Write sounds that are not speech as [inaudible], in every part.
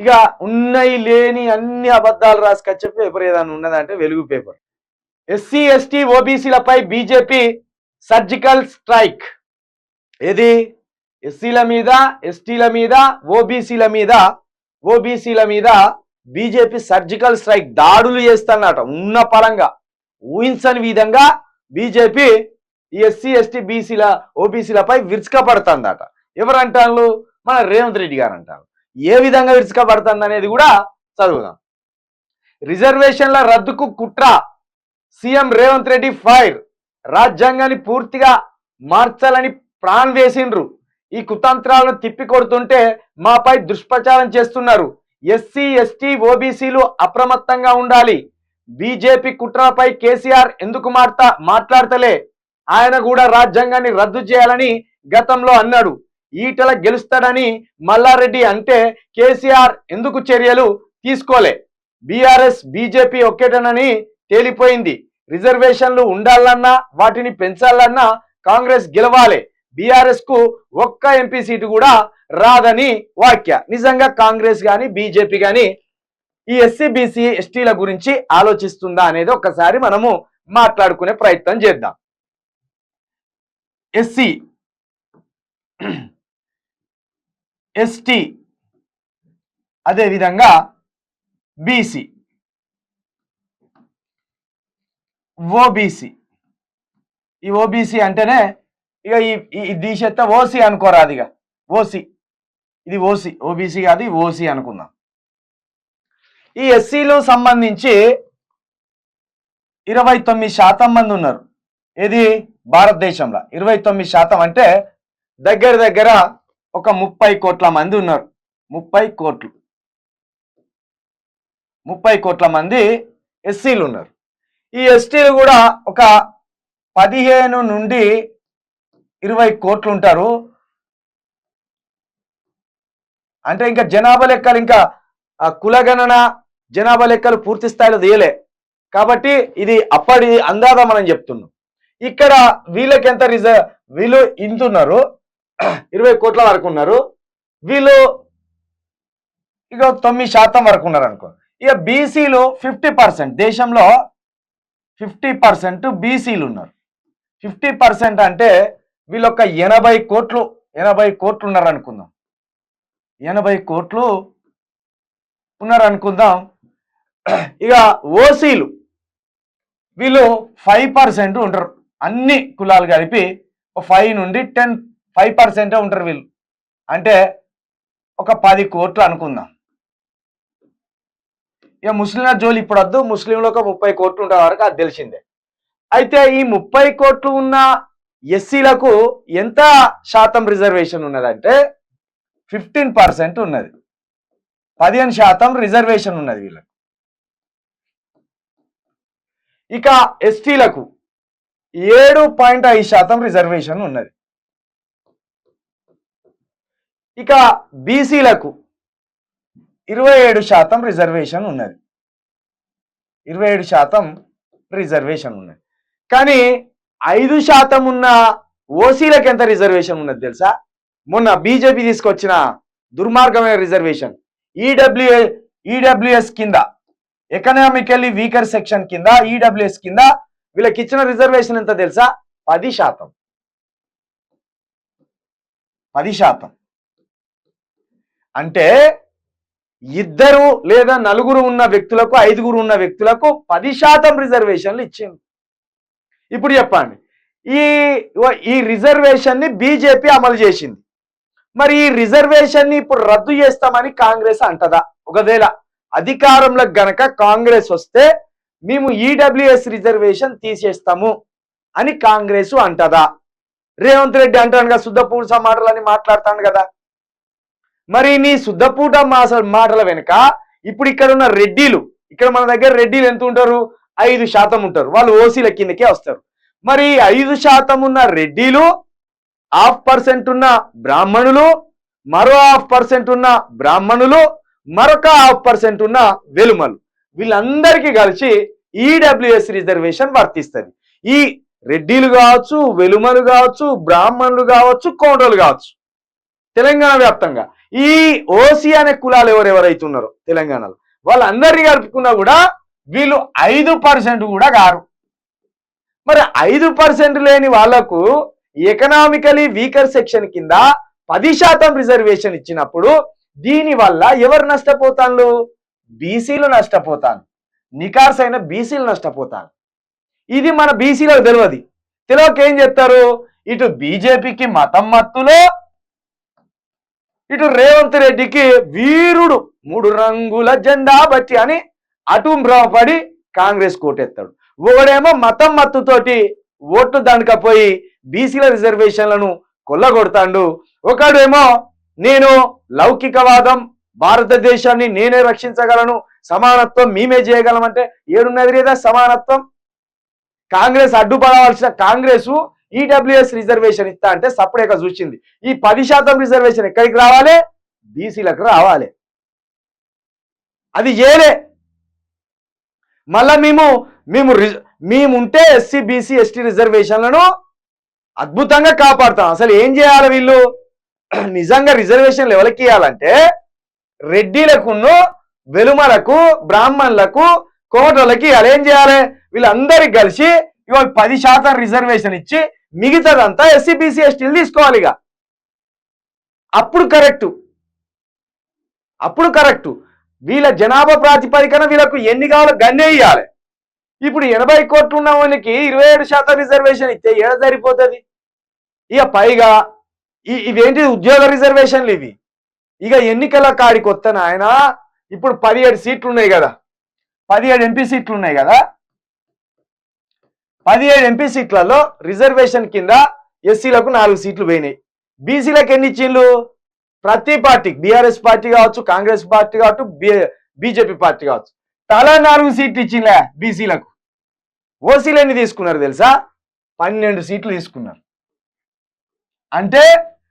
ఇక ఉన్నాయి లేని అన్ని అబద్ధాలు రాసుకొచ్చే పేపర్ ఏదైనా ఉన్నదంటే వెలుగు పేపర్. ఎస్సీ ఎస్టీ ఓబీసీలపై బీజేపీ సర్జికల్ స్ట్రైక్. ఏది? ఎస్సీల మీద ఎస్టీల మీద ఓబీసీల మీద ఓబీసీల మీద బీజేపీ సర్జికల్ స్ట్రైక్ దాడులు చేస్తానట ఉన్న పరంగా. ఊహించని విధంగా బీజేపీ ఈ ఎస్సీ ఎస్టీ బీసీల ఓబీసీలపై విరుచుకపడుతుందట. ఎవరంటారు? మన రేవంత్ రెడ్డి గారు అంటారు ఏ విధంగా విరుచుకబడుతుంది అనేది కూడా చదువుదాం. రిజర్వేషన్ల రద్దుకు కుట్ర. CM Revanth Reddy fire. రాజ్యాంగాన్ని పూర్తిగా మార్చాలని ప్రాణ్ వేసిండ్రు. ఈ కుతంత్రాలను తిప్పికొడుతుంటే మాపై దుష్ప్రచారం చేస్తున్నారు. ఎస్సీ ఎస్టీ ఓబీసీలు అప్రమత్తంగా ఉండాలి. బీజేపీ కుట్రపై కేసీఆర్ ఎందుకు మాట్లా మాట్లాడతలే? ఆయన కూడా రాజ్యాంగాన్ని రద్దు చేయాలని గతంలో అన్నాడు. ఈటల గెలుస్తాడని మల్లారెడ్డి అంటే కేసీఆర్ ఎందుకు చర్యలు తీసుకోలే? బీఆర్ఎస్ బీజేపీ ఒక్కటేనని తేలిపోయింది. రిజర్వేషన్లు ఉండాలన్నా వాటిని పెంచాలన్నా కాంగ్రెస్ గెలవాలి. బీఆర్ఎస్కు ఒక్క ఎంపీ సీటు కూడా రాదని వాక్య నిజంగా కాంగ్రెస్ గాని బీజేపీ గాని ఈ ఎస్సీ బీసీ ఎస్టీల గురించి ఆలోచిస్తుందా అనేది ఒక్కసారి మనము మాట్లాడుకునే ప్రయత్నం చేద్దాం. ఎస్సీ ఎస్టీ అదేవిధంగా బీసీ ఓబీసీ ఈ ఓబీసీ అంటేనే ఇక ఈ ఈ దీశెత్త ఓసీ అనుకోరాదు ఇక. ఓసీ ఇది ఓసీ ఓబీసీ కాదు ఓసీ అనుకుందాం. ఈ ఎస్సీలు సంబంధించి ఇరవై తొమ్మిది శాతం మంది ఉన్నారు. ఇది భారతదేశంలో. ఇరవై తొమ్మిది శాతం అంటే దగ్గర దగ్గర ఒక ముప్పై కోట్ల మంది ఉన్నారు. ముప్పై కోట్లు. ముప్పై కోట్ల మంది ఎస్సీలు ఉన్నారు. ఈ ఎస్టీలు కూడా ఒక పదిహేను నుండి ఇరవై కోట్లు ఉంటారు. అంటే ఇంకా జనాభా లెక్కలు ఇంకా కులగణన జనాభా లెక్కలు పూర్తి స్థాయిలో తీయలే. కాబట్టి ఇది అప్పటి అందాదా మనం చెప్తున్నాం. ఇక్కడ వీళ్ళకి ఎంత రిజర్వ్ వీళ్ళు ఇంతున్నారు? [clears throat] ఇరవై కోట్ల వరకు ఉన్నారు. వీళ్ళు ఇక తొమ్మిది శాతం వరకు ఉన్నారు అనుకో ఇక బీసీలు ఫిఫ్టీ పర్సెంట్ దేశంలో ఫిఫ్టీ పర్సెంట్ బీసీలు ఉన్నారు. ఫిఫ్టీ పర్సెంట్ అంటే వీళ్ళొక్క ఎనభై కోట్లు ఎనభై కోట్లు ఉన్నారు అనుకుందాం ఎనభై కోట్లు ఉన్నారు అనుకుందాం [clears throat] ఇక ఓసీలు వీళ్ళు ఫైవ్ పర్సెంట్ ఉంటారు. అన్ని కులాలు కలిపి ఫైవ్ నుండి టెన్ ఫైవ్ పర్సెంటే ఉంటారు వీళ్ళు. అంటే ఒక పది కోట్లు అనుకుందాం. ఇక ముస్లింల జోలి ఇప్పుడు వద్దు ముస్లింలు ఒక ముప్పై కోట్లు ఉండే వరకు అది తెలిసిందే. అయితే ఈ ముప్పై కోట్లు ఉన్న ఎస్సీలకు ఎంత శాతం రిజర్వేషన్ ఉన్నదంటే ఫిఫ్టీన్ పర్సెంట్ ఉన్నది. పదిహేను శాతం రిజర్వేషన్ ఉన్నది వీళ్ళకు. ఇక ఎస్టీలకు ఏడు పాయింట్ ఐదు శాతం రిజర్వేషన్ ఉన్నది. ఇక బీసీలకు ఇరవై ఏడు శాతం రిజర్వేషన్ ఉన్నది. ఇరవై ఏడు శాతం రిజర్వేషన్ ఉన్నది. కానీ ఐదు శాతం ఉన్న ఓసీలకు ఎంత రిజర్వేషన్ ఉన్నది తెలుసా? మొన్న బీజేపీ తీసుకొచ్చిన దుర్మార్గమైన రిజర్వేషన్. ఈడబ్ల్యూ ఈడబ్ల్యూఎస్ కింద ఎకనామికల్లీ వీకర్ సెక్షన్ కింద ఈడబ్ల్యూఎస్ కింద వీళ్ళకి ఇచ్చిన రిజర్వేషన్ ఎంత తెలుసా? పది శాతం. పది శాతం. అంటే ఇద్దరు లేదా నలుగురు ఉన్న వ్యక్తులకు ఐదుగురు ఉన్న వ్యక్తులకు పది శాతం రిజర్వేషన్లు ఇచ్చింది ఇప్పుడు చెప్పండి. ఈ ఈ రిజర్వేషన్ని బీజేపీ అమలు చేసింది. మరి ఈ రిజర్వేషన్ని ఇప్పుడు రద్దు చేస్తామని కాంగ్రెస్ అంటదా? ఒకవేళ అధికారంలోకి గనక కాంగ్రెస్ వస్తే మేము ఈడబ్ల్యూఎస్ రిజర్వేషన్ తీసేస్తాము అని కాంగ్రెస్ అంటదా? రేవంత్ రెడ్డి అంటాను కదా శుద్ధపూస మాటలని మాట్లాడతాను కదా. మరి నీ శుద్ధపూట మాస మాటల వెనుక ఇప్పుడు ఇక్కడ ఉన్న రెడ్డిలు ఇక్కడ మన దగ్గర రెడ్డిలు ఎంత ఉంటారు? ఐదు శాతం ఉంటారు. వాళ్ళు ఓసీల కిందకే వస్తారు. మరి ఐదు శాతం ఉన్న రెడ్డిలు హాఫ్ పర్సెంట్ ఉన్న బ్రాహ్మణులు మరో హాఫ్ పర్సెంట్ ఉన్న బ్రాహ్మణులు మరొక హాఫ్ పర్సెంట్ ఉన్న వెలుమలు. వీళ్ళందరికీ కలిసి ఈడబ్ల్యూఎస్ రిజర్వేషన్ వర్తిస్తుంది. ఈ రెడ్డిలు కావచ్చు వెలుమలు కావచ్చు బ్రాహ్మణులు కావచ్చు కోండ్రలు కావచ్చు. తెలంగాణ వ్యాప్తంగా. ఈ ఓసీ అనే కులాలు ఎవరెవరైతే ఉన్నారో తెలంగాణలో వాళ్ళందరినీ కలుపుకున్నా కూడా వీళ్ళు ఐదు పర్సెంట్ కూడా కారు. మరి ఐదు పర్సెంట్ లేని వాళ్ళకు ఎకనామికలీ వీకర్ సెక్షన్ కింద పది శాతం రిజర్వేషన్ ఇచ్చినప్పుడు దీని వల్ల ఎవరు నష్టపోతాను బీసీలు నష్టపోతాను నికార్స్ అయిన బీసీలు నష్టపోతాను ఇది మన బీసీలకు తెలియదు తెలియక ఏం చెప్తారు ఇటు బీజేపీకి మతం మత్తులో ఇటు రేవంత్ రెడ్డికి వీరుడు మూడు రంగుల జెండా బట్టి అని అటు భ్రమపడి కాంగ్రెస్ కోటెత్తాడు. ఒకడేమో మతం మత్తుతోటి ఓట్లు దానికపోయి బీసీల రిజర్వేషన్లను కొల్లగొడతాడు. ఒకడేమో నేను లౌకికవాదం భారతదేశాన్ని నేనే రక్షించగలను సమానత్వం మేమే చేయగలమంటే ఏడున్నది లేదా సమానత్వం? కాంగ్రెస్ అడ్డుపడవలసిన కాంగ్రెసు ఈడబ్ల్యూఎస్ రిజర్వేషన్ ఇస్తా అంటే సపరేట్గా చూసింది. ఈ పది శాతం రిజర్వేషన్ ఎక్కడికి రావాలి? బీసీలకు రావాలి. అది చేయలే మళ్ళా మేము మేము రి- మేము ఉంటే ఎస్సీ బీసీ ఎస్టీ రిజర్వేషన్లను అద్భుతంగా కాపాడుతాం. అసలు ఏం చేయాలి వీళ్ళు? [clears throat] నిజంగా రిజర్వేషన్లు ఎవరికి ఇవ్వాలంటే రెడ్డిలకును వెలుమలకు బ్రాహ్మణులకు కోటలకి ఇవ్వాలి ఏం చేయాలి? వీళ్ళందరికి కలిసి ఇవాళ పది శాతం రిజర్వేషన్ ఇచ్చి మిగతాదంతా ఎస్సీ బీసీ ఎస్టీలు తీసుకోవాలి ఇక అప్పుడు కరెక్టు. అప్పుడు కరెక్టు. వీళ్ళ జనాభా ప్రాతిపదికన వీళ్ళకు ఎన్ని కావాలో గన్నే ఇవ్వాలి ఇప్పుడు ఎనభై కోట్లు ఉన్న వానికి ఇరవై ఏడు శాతం రిజర్వేషన్ ఇస్తే ఏడ సరిపోతుంది? ఇక పైగా ఈ- ఇవేంటి ఉద్యోగ రిజర్వేషన్లు ఇవి? ఇక ఎన్నికల కాడికి వస్తాను ఆయన ఇప్పుడు పదిహేడు సీట్లు ఉన్నాయి కదా పదిహేడు ఎంపీ సీట్లు ఉన్నాయి కదా పదిహేడు ఎంపీ సీట్లలో రిజర్వేషన్ కింద ఎస్సీలకు నాలుగు సీట్లు పోయినాయి. బీసీలకు ఎన్ని ఇచ్చిండ్లు? ప్రతి పార్టీ బీఆర్ఎస్ పార్టీ కావచ్చు కాంగ్రెస్ పార్టీ కావచ్చు బీజేపీ పార్టీ కావచ్చు. తలా నాలుగు సీట్లు ఇచ్చిండ్లే బీసీలకు ఓసీలు ఎన్ని తీసుకున్నారు తెలుసా? పన్నెండు సీట్లు తీసుకున్నారు. అంటే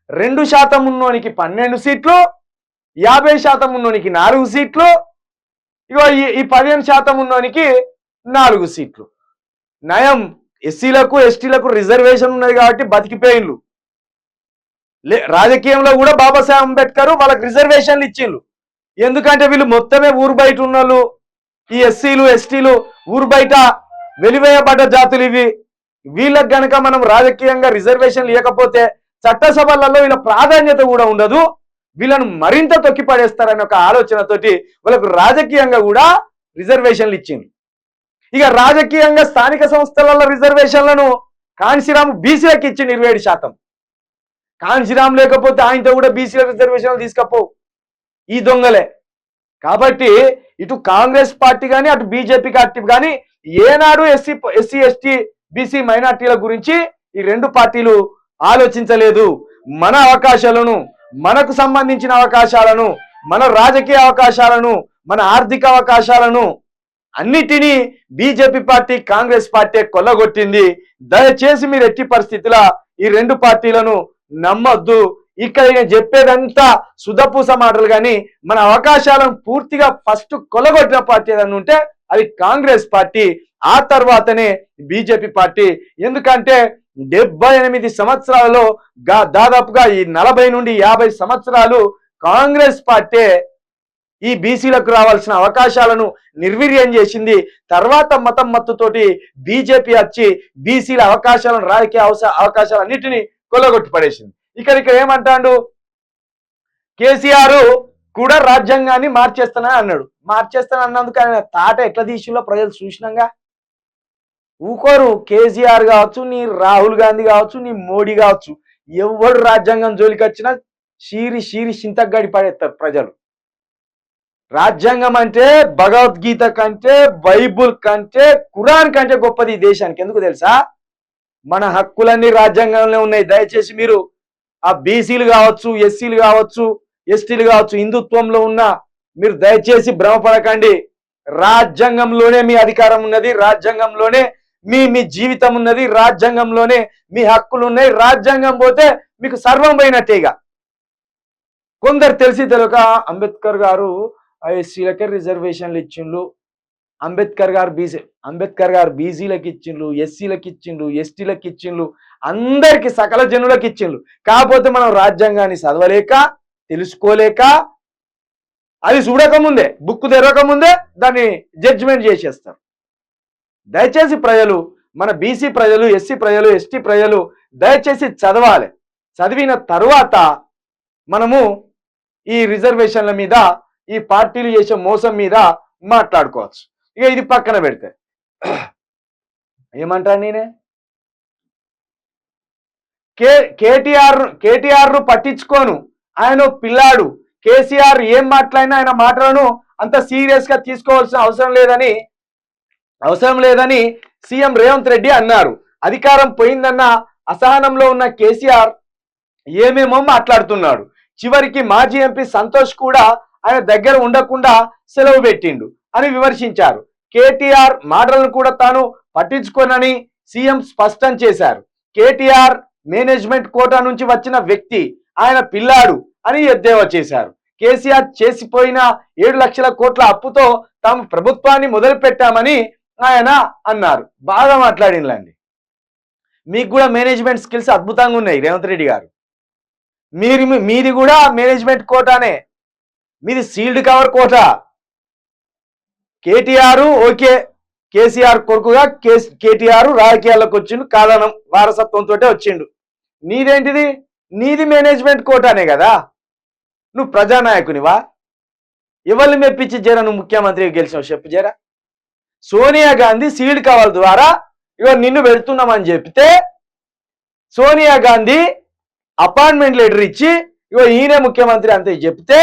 రెండు శాతం ఉన్నోనికి పన్నెండు సీట్లు యాభై శాతం ఉన్నోనికి నాలుగు సీట్లు ఇగో ఈ- ఈ పదిహేను శాతం ఉన్నోనికి నాలుగు సీట్లు. నయం ఎస్సీలకు ఎస్టీలకు రిజర్వేషన్ ఉన్నది కాబట్టి బతికిపోయిండ్లు లే రాజకీయంలో కూడా బాబాసాహెబ్ అంబేద్కర్ వాళ్ళకి రిజర్వేషన్లు ఇచ్చిండ్రు ఎందుకంటే వీళ్ళు మొత్తమే ఊరు బయట ఉన్నోళ్ళు. ఈ ఎస్సీలు ఎస్టీలు ఊరు బయట వెలివేయబడ్డ జాతులు ఇవి. వీళ్ళకి గనక మనం రాజకీయంగా రిజర్వేషన్లు ఇవ్వకపోతే చట్టసభలలో వీళ్ళ ప్రాధాన్యత కూడా ఉండదు. వీళ్ళను మరింత తొక్కిపడేస్తారనే ఒక ఆలోచనతోటి వాళ్ళకు రాజకీయంగా కూడా రిజర్వేషన్లు ఇచ్చింది ఇక రాజకీయంగా స్థానిక సంస్థలలో రిజర్వేషన్లను కాన్సీరామ్ బీసీలకు ఇచ్చింది ఇరవై ఏడు శాతం. కాన్సీరామ్ లేకపోతే ఆయనతో కూడా బీసీల రిజర్వేషన్లు తీసుకపోవు. ఈ దొంగలే. కాబట్టి ఇటు కాంగ్రెస్ పార్టీ కానీ అటు బీజేపీ పార్టీ కానీ ఏనాడు ఎస్సీ ఎస్సీ ఎస్టీ బీసీ మైనార్టీల గురించి ఈ రెండు పార్టీలు ఆలోచించలేదు. మన అవకాశాలను మనకు సంబంధించిన అవకాశాలను మన రాజకీయ అవకాశాలను మన ఆర్థిక అవకాశాలను అన్నిటినీ బీజేపీ పార్టీ కాంగ్రెస్ పార్టీ కొల్లగొట్టింది. దయచేసి మీరు ఎట్టి పరిస్థితుల ఈ రెండు పార్టీలను నమ్మొద్దు. ఇక్కడ నేను చెప్పేదంతా సుధపూస మాటలు కానీ మన అవకాశాలను పూర్తిగా ఫస్ట్ కొల్లగొట్టిన పార్టీ ఏదన్నా ఉంటే అది కాంగ్రెస్ పార్టీ. ఆ తర్వాతనే బీజేపీ పార్టీ. ఎందుకంటే డెబ్బై ఎనిమిది సంవత్సరాలలో దాదాపుగా ఈ నలభై నుండి యాభై సంవత్సరాలు కాంగ్రెస్ పార్టీ ఈ బీసీలకు రావాల్సిన అవకాశాలను నిర్వీర్యం చేసింది. తర్వాత మతం మత్తుతోటి బీజేపీ వచ్చి బీసీల అవకాశాలను రాజకీయ అవస- అవకాశాలన్నిటినీ కొల్లగొట్టి పడేసింది. ఇక్కడ ఇక్కడ ఏమంటాడు? కేసీఆర్ కూడా రాజ్యాంగాన్ని మార్చేస్తానని అన్నాడు. మార్చేస్తాను అన్నందుకు ఆయన తాట ఎట్లా తీసులో ప్రజలు చూసినాగా? ఊకోరు కేసీఆర్ కావచ్చు నీ రాహుల్ గాంధీ కావచ్చు నీ మోడీ కావచ్చు ఎవడు రాజ్యాంగం జోలికి వచ్చినా షీరి షీరి చింతగడి పడేస్తారు ప్రజలు. రాజ్యాంగం అంటే భగవద్గీత కంటే బైబుల్ కంటే ఖురాన్ కంటే గొప్పది ఈ దేశానికి. ఎందుకు తెలుసా? మన హక్కులన్నీ రాజ్యాంగంలో ఉన్నాయి. దయచేసి మీరు ఆ బీసీలు కావచ్చు ఎస్సీలు కావచ్చు ఎస్టీలు కావచ్చు హిందుత్వంలో ఉన్న మీరు దయచేసి భ్రమపడకండి. రాజ్యాంగంలోనే మీ అధికారం ఉన్నది రాజ్యాంగంలోనే మీ మీ జీవితం ఉన్నది రాజ్యాంగంలోనే మీ హక్కులు ఉన్నాయి. రాజ్యాంగం పోతే మీకు సర్వం పోయినట్టేగా కొందరు తెలిసి తెలియక అంబేద్కర్ గారు ఎస్సీలకే రిజర్వేషన్లు ఇచ్చిండ్రు అంబేద్కర్ గారు బీసీ అంబేద్కర్ గారు బీసీలకు ఇచ్చిండ్రు ఎస్సీలకు ఇచ్చిండ్రు ఎస్టీలకు ఇచ్చిండ్రు అందరికి సకల జనులకు ఇచ్చిండ్రు కాకపోతే మనం రాజ్యాంగాన్ని చదవలేక తెలుసుకోలేక అది చూడకముందే బుక్ తెరవకముందే దాన్ని జడ్జిమెంట్ చేసేస్తారు. దయచేసి ప్రజలు మన బీసీ ప్రజలు ఎస్సీ ప్రజలు ఎస్టీ ప్రజలు దయచేసి చదవాలి. చదివిన తరువాత మనము ఈ రిజర్వేషన్ల మీద ఈ పార్టీలు చేసే మోసం మీద మాట్లాడుకోవచ్చు. ఇక ఇది పక్కన పెడితే. ఏమంటాను నేనే? కే కేటీఆర్ కేటీఆర్ను పట్టించుకోను. ఆయన పిల్లాడు. కేసీఆర్ ఏం మాట్లాడినా ఆయన మాటలను అంత సీరియస్గా తీసుకోవాల్సిన అవసరం లేదని అవసరం లేదని సీఎం రేవంత్ రెడ్డి అన్నారు. అధికారం పోయిందన్న అసహనంలో ఉన్న కేసీఆర్ ఏమేమో మాట్లాడుతున్నాడు. చివరికి మాజీ ఎంపీ సంతోష్ కూడా ఆయన దగ్గర ఉండకుండా సెలవు పెట్టిండు అని విమర్శించారు. కేటీఆర్ మాటలను కూడా తాను పట్టించుకోనని సీఎం స్పష్టం చేశారు. కేటీఆర్ మేనేజ్మెంట్ కోటా నుంచి వచ్చిన వ్యక్తి ఆయన పిల్లాడు అని ఎద్దేవా చేశారు. కేసీఆర్ చేసిపోయిన ఏడు లక్షల కోట్ల అప్పుతో తాము ప్రభుత్వాన్ని మొదలుపెట్టామని ఆయన అన్నారు. బాగా మాట్లాడిందండి మీకు కూడా మేనేజ్మెంట్ స్కిల్స్ అద్భుతంగా ఉన్నాయి రేవంత్ రెడ్డి గారు. మీరు మీది కూడా మేనేజ్మెంట్ కోటానే. మీది sealed cover quota. KTR okay. KCR కొడుకుగా కేటీఆర్ రాజకీయాల్లోకి వచ్చిండు కాదనం వారసత్వంతో వచ్చిండు. నీదేంటిది? నీది మేనేజ్మెంట్ కోటానే కదా. నువ్వు ప్రజానాయకునివా? ఎవరిని మెప్పించి జర నువ్వు ముఖ్యమంత్రి గెలిచినావు చెప్పు జరా? సోనియా గాంధీ సీడ్ కవర్ ద్వారా ఇక నిన్ను పెడుతున్నామని చెప్తే సోనియా గాంధీ అపాయింట్మెంట్ లెటర్ ఇచ్చి ఇక ఈయనే ముఖ్యమంత్రి అంతే చెప్తే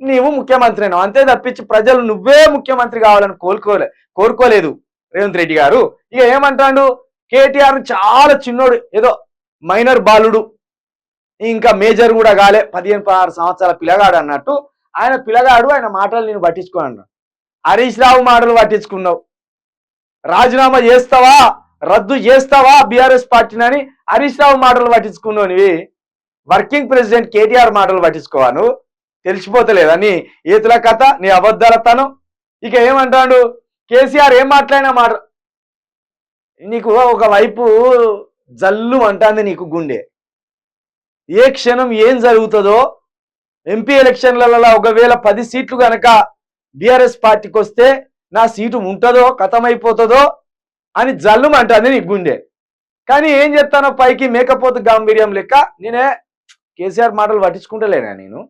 నీవు ముఖ్యమంత్రి అంతే తప్పించి ప్రజలు నువ్వే ముఖ్యమంత్రి కావాలని కోరుకోలే కోరుకోలేదు రేవంత్ రెడ్డి గారు. ఇక ఏమంటాడు? కేటీఆర్ చాలా చిన్నోడు ఏదో మైనర్ బాలుడు. ఇంకా మేజర్ కూడా కాలే పదిహేను పదహారు సంవత్సరాల పిల్లగాడు అన్నట్టు. ఆయన పిల్లగాడు ఆయన మాటలు నేను పట్టించుకోను. హరీష్ రావు మాటలు పట్టించుకున్నావు. రాజీనామా చేస్తావా? రద్దు చేస్తావా బీఆర్ఎస్ పార్టీని హరీష్ రావు మాటలు పట్టించుకున్నావు వర్కింగ్ ప్రెసిడెంట్ కేటీఆర్ మాటలు పట్టించుకోవాను. తెలిసిపోతలేదా నీ ఈతుల కథ నీ అబద్ధాలతను ఇక ఏమంటాడు? కేసీఆర్ ఏం మాట్లాడినా మాట నీకు ఒకవైపు జల్లు అంటాంది నీకు గుండె. ఏ క్షణం ఏం జరుగుతుందో ఎంపీ ఎలక్షన్లలో ఒకవేళ పది సీట్లు కనుక బీఆర్ఎస్ పార్టీకి వస్తే నా సీటు ఉంటుందో కథమైపోతుందో అని జల్లుమంటుంది నీకు గుండె. కానీ ఏం చెప్తానో పైకి మేకపోతు గాంభీర్యం లెక్క నేనే కేసీఆర్ మాటలు పట్టించుకుంటలేనా నేను?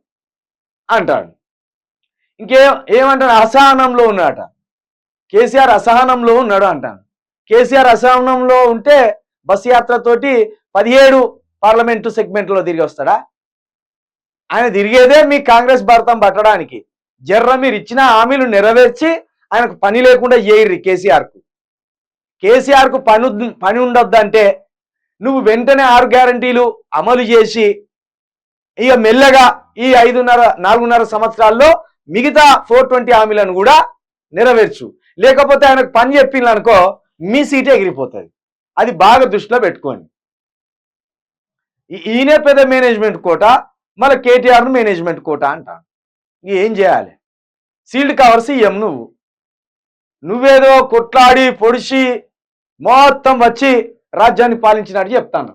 అంటాడు. ఇంకేం ఏమంటాడు? అసహనంలో ఉన్నాడట. కేసీఆర్ అసహనంలో ఉన్నాడు అంటాను కేసీఆర్ అసహనంలో ఉంటే బస్ యాత్రతోటి పదిహేడు పార్లమెంటు సెగ్మెంట్లో తిరిగి వస్తాడా? ఆయన తిరిగేదే మీ కాంగ్రెస్ భారతం పట్టడానికి. జర్ర మీరు ఇచ్చిన హామీలు నెరవేర్చి ఆయనకు పని లేకుండా చేయర్రి కేసీఆర్కు. కేసీఆర్కు పని పని ఉండొద్దంటే నువ్వు వెంటనే ఆరు గ్యారంటీలు అమలు చేసి ఇక మెల్లగా ఈ ఐదున్నర నాలుగున్నర సంవత్సరాల్లో మిగతా ఫోర్ ట్వంటీ హామీలను కూడా నెరవేర్చు. లేకపోతే ఆయనకు పని చెప్పిందనుకో మీ సీటే ఎగిరిపోతుంది. అది బాగా దృష్టిలో పెట్టుకోండి. ఈయనే పెద్ద మేనేజ్మెంట్ కోట మళ్ళీ కేటీఆర్ను మేనేజ్మెంట్ కోట అంట ఏం చేయాలి? సీల్డ్ కవర్స్ ఇయ్యం నువ్వు. నువ్వేదో కొట్లాడి పొడిచి మొత్తం వచ్చి రాజ్యాన్ని పాలించినట్టు చెప్తాను.